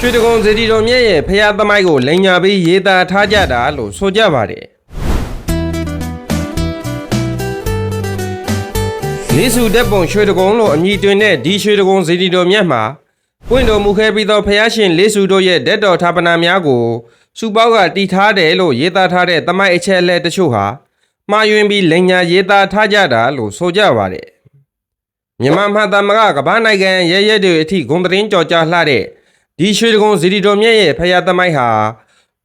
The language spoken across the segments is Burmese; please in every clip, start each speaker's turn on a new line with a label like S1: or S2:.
S1: ရွှေတကုံစေတီတော်မြတ်ရဲ့ဖရာသမိုင်းကိုလိန်ညာပြီးရေးသားထားကြတာလို့ဆိုကြပါတယ်လေးစုတက်ပုံရွှေတကုံလို့အမည်တွင်တဲ့ဒီရွှေတကုံစေတီတော်မြတ်မှာပွင့်တော်မူခဲ့ပြီးသောဖရာရှင်လေးစုတို့ရဲ့ဓာတ်တော်ဌာပနာများကိုစုပေါင်းကတည်ထားတယ်လို့ရေးသားထားတဲ့သမိုင်းအချက်အလက်တချို့ဟာမှားယွင်းပြီးလိန်ညာရေးသားထားကြတာလို့ဆိုကြပါတယ်မြန်မာမှသမဂကမ္ဘာနိုင်ငံရဲရဲတွေအထိဂုံသတင်းကြော်ကြားလှတဲ့ ဒီရွှေတကုံဇီတီတော်မြတ်ရဲ့ဖယားသမိုင်းဟာ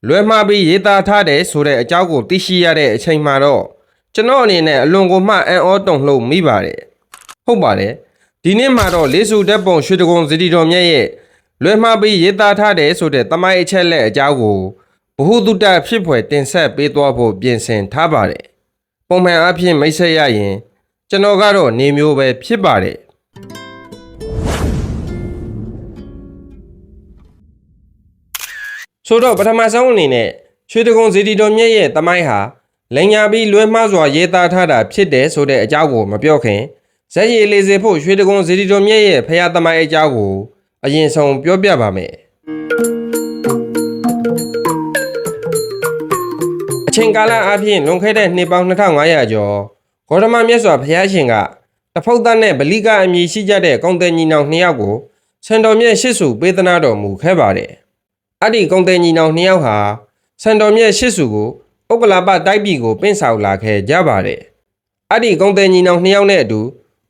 S1: လွဲမှားပြီးရေးသားထားတယ်ဆိုတဲ့အကြောင်းကိုသိရှိရတဲ့အချိန်မှာတော့ကျွန်တော်အနေနဲ့အလွန်ကိုမှအံ့ဩတုန်လှုပ်မိပါတယ်ဟုတ်ပါတယ်ဒီနေ့မှာတော့လေးစုတက်ပုံရွှေတကုံဇီတီတော်မြတ်ရဲ့လွဲမှားပြီးရေးသားထားတယ်ဆိုတဲ့သမိုင်းအချက်လက်အကြောင်းကိုဘ ഹു တုတ္တဖြစ်ဖွယ်တင်ဆက်ပေးသွားဖို့ပြင်ဆင်ထားပါတယ်ပုံမှန်အားဖြင့်မိတ်ဆက်ရရင်ကျွန်တော်ကတော့နေမျိုးပဲဖြစ်ပါတယ် ဆိုတော့ပထမဆုံးအနေနဲ့ရွှေတကုံဇီတီတော်မြတ်ရဲ့တမိုင်းဟာလိန်ညာပြီးလွဲမှားစွာရေးသားထားတာဖြစ်တယ်ဆိုတဲ့အကြောင်းကိုမပြောခင်ဇက်ရည်လေးစေဖို့ရွှေတကုံဇီတီတော်မြတ်ရဲ့ဖရာတမိုင်းအကြောင်းကိုအရင်ဆုံးပြောပြပါမယ်အချိန်ကာလအပြင်လွန်ခဲ့တဲ့နှစ်ပေါင်း2500ကျော်ဂေါတမမြတ်စွာဘုရားရှင်ကတဖုတ်သားနဲ့ဗလိကအမည်ရှိကြတဲ့ကုံတယ်ညီနောင်နှစ်ယောက်ကိုဆန်တော်မြတ်ရှစ်စုပေးသနာတော်မူခဲ့ပါတယ်။ အဲ့ဒီကုံတယ်ညီနောင်နှစ်ယောက်ဟာဆန်တော်မြတ်ရှစ်စုကိုဥက္ကလာပတိုက်ပြည်ကိုပင့်ဆောင်လာခဲ့ကြပါတယ်။အဲ့ဒီကုံတယ်ညီနောင်နှစ်ယောက်နဲ့အတူ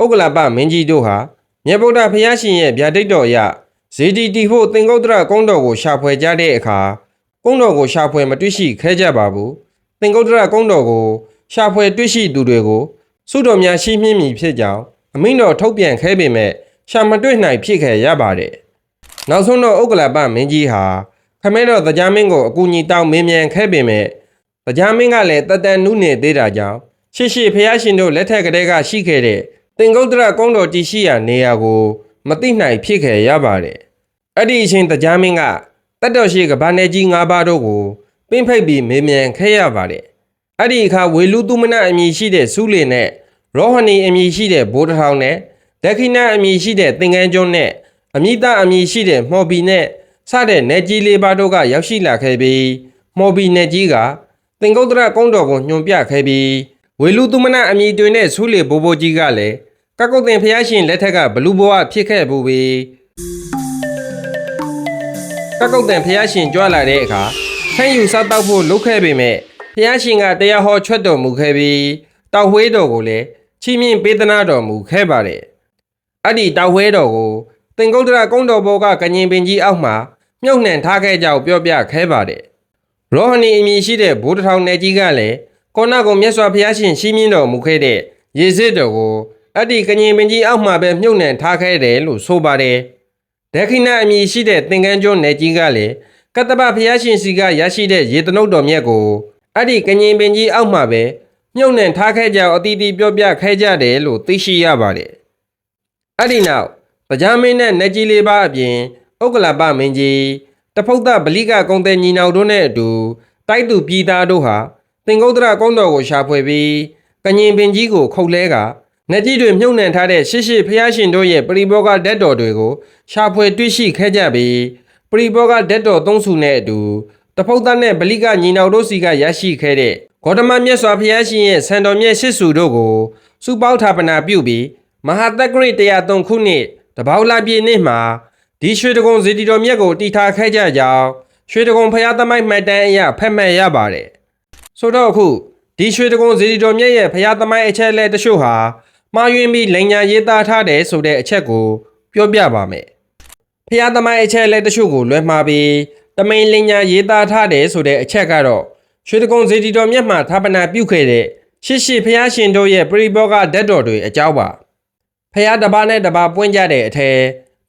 S1: ဥက္ကလာပမင်းကြီးတို့ဟာမြတ်ဗုဒ္ဓဘုရားရှင်ရဲ့ဗျာဒိတ်တော်အရဇေတီတီဖို့သင်္ကုတ်တရကုန်းတော်ကိုရှာဖွေကြတဲ့အခါကုန်းတော်ကိုရှာဖွေမတွေ့ရှိခဲ့ကြပါဘူး။သင်္ကုတ်တရကုန်းတော်ကိုရှာဖွေတွေ့ရှိသူတွေကိုစုတော်များရှိမြင့်မည်ဖြစ်ကြောင်းအမိန့်တော်ထုတ်ပြန်ခဲ့ပေမဲ့ရှာမတွေ့နိုင်ဖြစ်ခဲ့ရပါတယ်။နောက်ဆုံးတော့ဥက္ကလပမင်းကြီးဟာ ခမဲတော်တရားမင်းကိုအကူအညီတောင်းမင်းမြန်ခဲ့ပေမဲ့တရားမင်းကလည်းတတန်နုနေသေးတာကြောင့်ရှေ့ရှေ့ဖះရှင်တို့လက်ထက်ကလေးကရှိခဲ့တဲ့တင်ကုတ်တရကုန်းတော်တည်ရှိရာနေရာကိုမသိနိုင်ဖြစ်ခဲ့ရပါတယ်။အဲ့ဒီအချိန်တရားမင်းကတတ်တော်ရှိကဘာနေကြီး၅ပါးတို့ကိုပင့်ဖိတ်ပြီးမင်းမြန်ခဲ့ရပါတယ်။အဲ့ဒီအခါဝေလူသူမနအမည်ရှိတဲ့ဆူးလင်နဲ့ရောဟနီအမည်ရှိတဲ့ဘိုးတစ်ထောင်နဲ့ဒက္ခိဏအမည်ရှိတဲ့သင်္ကန်းကျွန်းနဲ့အမိတအမည်ရှိတဲ့မော်ဘီနဲ့ စတဲ့နေကြီးလေးပါးတို့ကရောက်ရှိလာခဲ့ပြီးမော်ဘီနေကြီးကသင်္ကုတ်တရကုန်းတော်ကိုညွန်ပြခဲ့ပြီးဝေလူသူမနအမည်တွင်တဲ့ဆူးလေဘိုးဘိုးကြီးကလည်းကကုတ်တင်ဖျားရှင်လက်ထက်ကဘလူဘဝဖြစ်ခဲ့ဘူးပြီးကကုတ်တန်ဖះရှင်ကြွလာတဲ့အခါဆန်းယူစားတောက်ဖို့လုပ်ခဲ့ပေမဲ့ဖះရှင်ကတရားဟောချွတ်တော်မူခဲ့ပြီးတောက်ဝဲတော်ကိုလည်းချီးမြှင့်ပေးသနာတော်မူခဲ့ပါတယ်။အဲ့ဒီတောက်ဝဲတော်ကိုတင်ကုတ်တရကုန်းတော်ဘောကကညင်ပင်ကြီးအောက်မှာ မြုပ်နှံထားခဲ့ကြောင်းပြောပြခဲ့ပါတယ်။ရောဟနီအမည်ရှိတဲ့ဘိုးတစ်ထောင်နယ်ကြီးကလည်းကောနာကုံမြတ်စွာဘုရားရှင်ရှင်းမြင့်တော်မူခဲ့တဲ့ရေစစ်တော်ကိုအဲ့ဒီကညင်ပင်ကြီးအောက်မှာပဲမြုပ်နှံထားခဲ့တယ်လို့ဆိုပါတယ်။ဒက္ခိဏအမည်ရှိတဲ့သင်္ကန်းကျွန်းနယ်ကြီးကလည်းကတ္တပဘုရားရှင်စီကရရှိတဲ့ရေတနုတ်တော်မြတ်ကိုအဲ့ဒီကငင်ပင်ကြီးအောက်မှာပဲမြုပ်နှံထားခဲ့ကြအောင်အတီးတီးပြောပြခဲ့ကြတယ်လို့သိရှိရပါတယ်။အဲ့ဒီနောက်တရားမင်းနဲ့နေကြီးလေးပါအပြင် ဥက္ကလပမင်းကြီးတဖုတ်တဗလိကကုံတဲ့ညီနောင်တို့နဲ့အတူတိုက်သူပြည်သားတို့ဟာသင်္ကုတ်တရကုန်းတော်ကိုရှာဖွေပြီးကငင်ပင်ကြီးကိုခုတ်လဲကနတ်ကြီးတွေမြုပ်နှံထားတဲ့ရှေ့ရှေ့ဖျားရှင်တို့ရဲ့ပရိဘောဂဓာတ်တော်တွေကိုရှာဖွေတွေ့ရှိခဲ့ကြပြီးပရိဘောဂဓာတ်တော်သုံးစုနဲ့အတူတဖုတ်သားနဲ့ဗလိကညီနောင်တို့စီကရရှိခဲ့တဲ့ဂေါတမမြတ်စွာဘုရားရှင်ရဲ့ဆံတော်မြတ်ရှစ်စုတို့ကိုစုပေါင်းဌာပနာပြုပြီးမဟာတက္ကရိ103ခုနှစ်တပေါက်လာပြည့်နေ့မှာ ဒီရွှေတကုံဇီတီတော်မြတ်ကိုတည်ထားခဲ့ကြကြောင်းရွှေတကုံဖျားသမိုင်းမှတ်တမ်းအရဖတ်မှတ်ရပါတယ်ဆိုတော့အခုဒီရွှေတကုံဇီတီတော်မြတ်ရဲ့ဖရာသမိုင်းအချက်အလက်တချို့ဟာမှားယွင်းပြီးလိန်ညာရေးသားထားတယ်ဆိုတဲ့အချက်ကို ပြောပြပါမယ်။ဖရာသမိုင်းအချက်အလက်တချို့ကိုလွဲမှားပြီးတမိန်လိန်ညာရေးသားထားတယ်ဆိုတဲ့အချက်ကတော့ရွှေတကုံဇီတီတော်မြတ်မှာဌာပနာပြုခဲ့တဲ့ရှစ်ရှစ်ဖရာရှင်တို့ရဲ့ပရိဘောဂဓာတ်တော်တွေအကြောင်းပါ။ဖရာတစ်ပါးနဲ့တစ်ပါးပွင့်ကြတဲ့အထက်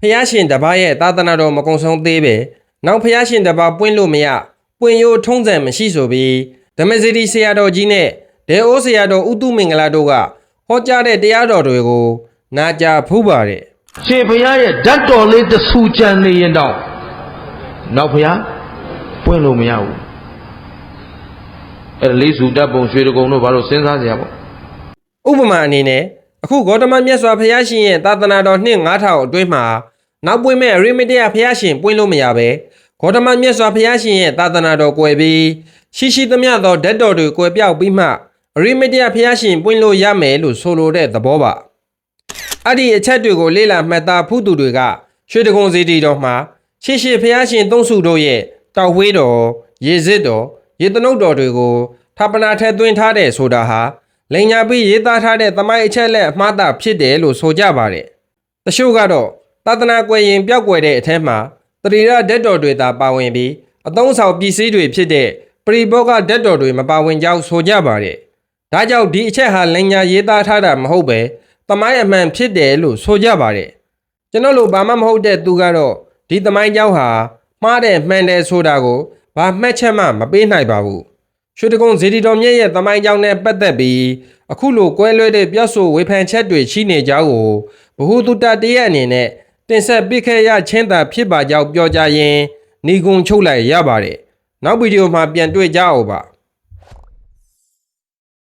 S1: ဖရာရှင်တစ်ပါးရဲ့သာသနာတော်မကုံဆုံးသေးပဲနောက်ဖရာရှင်တစ်ပါးပွင့်လို့မရပွင့်ရိုးထုံးစံမရှိဆိုပြီးဓမ္မစရီဆရာတော်ကြီးနဲ့ဒေအိုးဆရာတော်ဥတုမင်္ဂလာတို့ကဟောကြားတဲ့တရားတော်တွေကိုနာကြားဖူးပါတယ်
S2: ရှင်ဘုရားရဲ့ဓာတ်တော်လေးတစ်ဆူကြံနေရင်တော့နောက်ဘုရားပွင့်လို့မရဘူးအဲ့ဒါလေးစုတပ်ပုံရွှေတကုံတို့ဘာလို့စဉ်းစားကြရပေါ့
S1: ဥပမာအနေနဲ့အခုဂေါတမမြတ်စွာဘုရားရှင်ရဲ့သာသနာတော်နှစ်9000အတွင်းမှာ နောက်ပွင့်မဲ့အရိမတရဖျားရှင်ပွင့်လို့မရပဲဂေါတမမြတ်စွာဘုရားရှင်ရဲ့သာသနာတော်ကွယ်ပြီးရှိရှိသမျှသောဓာတ်တော်တွေကွယ်ပြောက်ပြီးမှအရိမတရဖျားရှင်ပွင့်လို့ရမယ်လို့ဆိုလိုတဲ့သဘောပါအဲ့ဒီအချက်တွေကိုလေ့လာမှတ်သားဖူးသူတွေကရွှေတကုံစီတီတော်မှာရှိရှိဘုရားရှင်သုံးစုတို့ရဲ့တောက်ဝေးတော်ရေစစ်တော်ရေတနုတ်တော်တွေကိုထာပနာထက်သွင်းထားတဲ့ဆိုတာဟာလိန်ညာပြီးရေးသားထားတဲ့သမိုင်းအချက်လက်အမှားတာဖြစ်တယ်လို့ဆိုကြပါတယ်တချို့ကတော့ သာသနာကွယ်ရင်ပျောက်ကွယ်တဲ့အထက်မှာတတိရဓာတ်တော်တွေသာပါဝင်ပြီးအသုံးဆောင်ပစ္စည်းတွေဖြစ်တဲ့ပရိဘောဂဓာတ်တော်တွေမပါဝင်ကြောင်းဆိုကြပါတယ်ဒါကြောင့်ဒီအချက်ဟာလိန်ညာရေးသားထားတာမဟုတ်ပဲသမိုင်းအမှန်ဖြစ်တယ်လို့ဆိုကြပါတယ်ကျွန်တော်လိုဘာမှမဟုတ်တဲ့သူကတော့ဒီသမိုင်းကြောင်းဟာမှားတယ်မှန်တယ်ဆိုတာကိုဘာမှတ်ချက်မှမပေးနိုင်ပါဘူးရွှေတကုံဇေဒီတော်မြတ်ရဲ့သမိုင်းကြောင်းနဲ့ပတ်သက်ပြီးအခုလိုကွဲလွဲတဲ့ပြောဆိုဝေဖန်ချက်တွေရှိနေကြောင်းကိုဘ ഹു တုတ္တတရဲ့အနေနဲ့ တင်ဆက်ပေးခဲ့ရချင်းသာဖြစ်ပါကြောင်းပြောကြရင်ညီကုံချုပ်လိုက်ရပါတယ်နောက်ဗီဒီယိုမှာပြန်တွေ့ကြအောင်ပါ